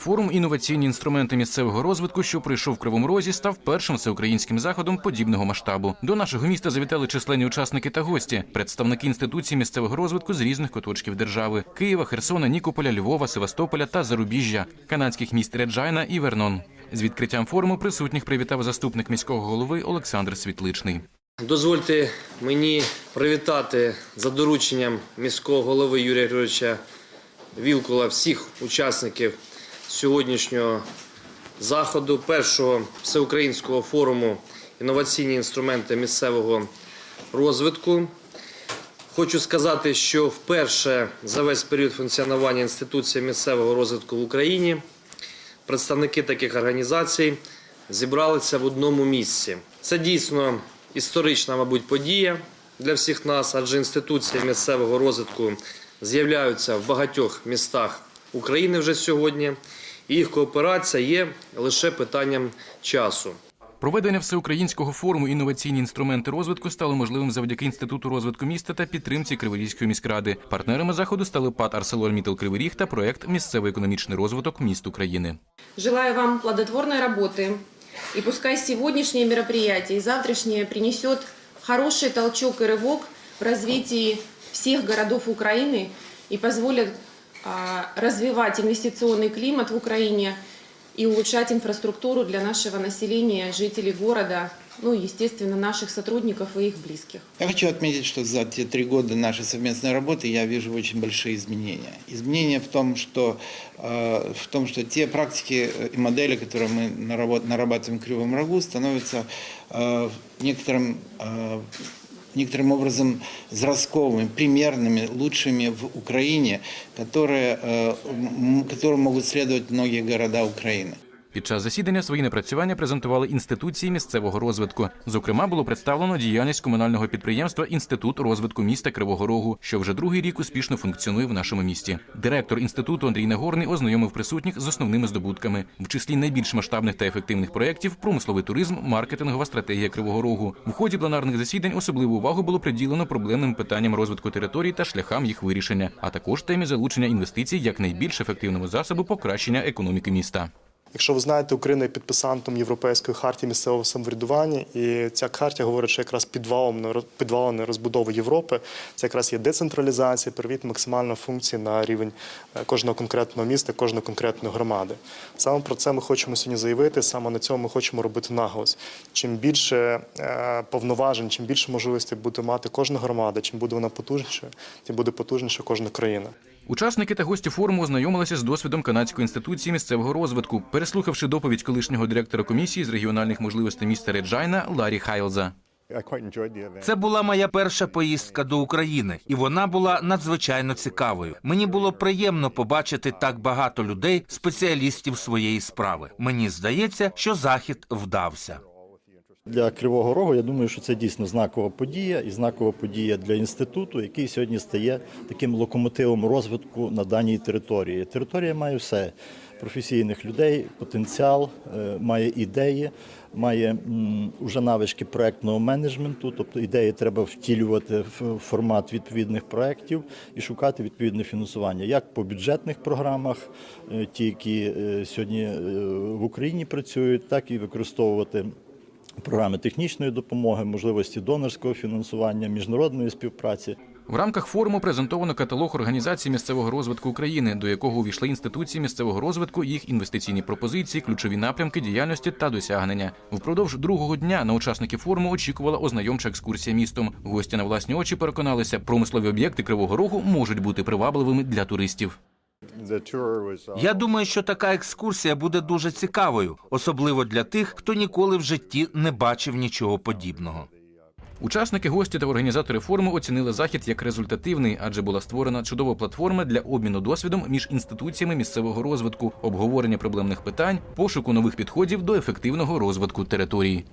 Форум інноваційні інструменти місцевого розвитку, що пройшов в Кривому Розі, став першим всеукраїнським заходом подібного масштабу. До нашого міста завітали численні учасники та гості, представники інституцій місцевого розвитку з різних куточків держави: Києва, Херсона, Нікополя, Львова, Севастополя та Зарубіжжя, канадських міст Реджайна і Вернон. З відкриттям форуму присутніх привітав заступник міського голови Олександр Світличний. Дозвольте мені привітати за дорученням міського голови Юрія Григоровича Вілкула всіх учасників сьогоднішнього заходу, першого всеукраїнського форуму інноваційні інструменти місцевого розвитку. Хочу сказати, що вперше за весь період функціонування інституції місцевого розвитку в Україні представники таких організацій зібралися в одному місці. Це дійсно історична, мабуть, подія для всіх нас, адже інституції місцевого розвитку з'являються в багатьох містах України вже сьогодні, і їх кооперація є лише питанням часу. Проведення всеукраїнського форуму інноваційні інструменти розвитку стало можливим завдяки інституту розвитку міста та підтримці Криворізької міськради. Партнерами заходу стали ПАД «Арселормітал Кривий Ріг та проект Місцевий економічний розвиток міст України. Желаю вам плодотворной работы. И пускай сегодняшнее мероприятие и завтрашнее принесет хороший толчок и рывок в развитии всех городов Украины и позволит а, развивать инвестиционный климат в Украине и улучшать инфраструктуру для нашего населения, жителей города, ну и, естественно, наших сотрудников и их близких. Я хочу отметить, что за те три года нашей совместной работы я вижу очень большие изменения. Изменения в том, что, э, в том, что те практики э, и модели, которые мы наработ- нарабатываем в Кривом Рогу, становятся э, некоторым, э, некоторым образом зразковыми, примерными, лучшими в Украине, которые, э, м- которым могут следовать многие города Украины. Під час засідання свої напрацювання презентували інституції місцевого розвитку. Зокрема, було представлено діяльність комунального підприємства Інститут розвитку міста Кривого Рогу, що вже другий рік успішно функціонує в нашому місті. Директор інституту Андрій Нагорний ознайомив присутніх з основними здобутками, в числі найбільш масштабних та ефективних проєктів промисловий туризм, маркетингова стратегія Кривого Рогу. В ході пленарних засідань особливу увагу було приділено проблемним питанням розвитку територій та шляхам їх вирішення, а також темі залучення інвестицій як найбільш ефективного засобу покращення економіки міста. Якщо ви знаєте, Україна є підписантом Європейської хартії місцевого самоврядування, і ця хартія говорить, що якраз підвалом на підвалом розбудови Європи це якраз є децентралізація, привіт максимальної функції на рівень е, кожного конкретного міста, кожної конкретної громади. Саме про це ми хочемо сьогодні заявити. Саме на цьому ми хочемо робити наголос. Чим більше е, повноважень, чим більше можливостей буде мати кожна громада, чим буде вона потужніша, тим буде потужніша кожна країна. Учасники та гості форуму ознайомилися з досвідом канадської інституції місцевого розвитку, переслухавши доповідь колишнього директора комісії з регіональних можливостей міста Реджайна Ларі Хайлза. Це була моя перша поїздка до України, і вона була надзвичайно цікавою. Мені було приємно побачити так багато людей, спеціалістів своєї справи. Мені здається, що захід вдався. Для Кривого Рогу я думаю, що це дійсно знакова подія і знакова подія для інституту, який сьогодні стає таким локомотивом розвитку на даній території. Територія має все: професійних людей, потенціал, е, має ідеї, має м, уже навички проектного менеджменту, тобто ідеї треба втілювати в формат відповідних проєктів і шукати відповідне фінансування, як по бюджетних програмах, е, ті, які е, сьогодні в Україні працюють, так і використовувати програми технічної допомоги, можливості донорського фінансування, міжнародної співпраці. В рамках форуму презентовано каталог організацій місцевого розвитку України, до якого увійшли інституції місцевого розвитку, їх інвестиційні пропозиції, ключові напрямки діяльності та досягнення. Впродовж другого дня на учасників форуму очікувала ознайомча екскурсія містом. Гості на власні очі переконалися, промислові об'єкти Кривого Рогу можуть бути привабливими для туристів. Я думаю, що така екскурсія буде дуже цікавою, особливо для тих, хто ніколи в житті не бачив нічого подібного. Учасники, гості та організатори форуму оцінили захід як результативний, адже була створена чудова платформа для обміну досвідом між інституціями місцевого розвитку, обговорення проблемних питань, пошуку нових підходів до ефективного розвитку території.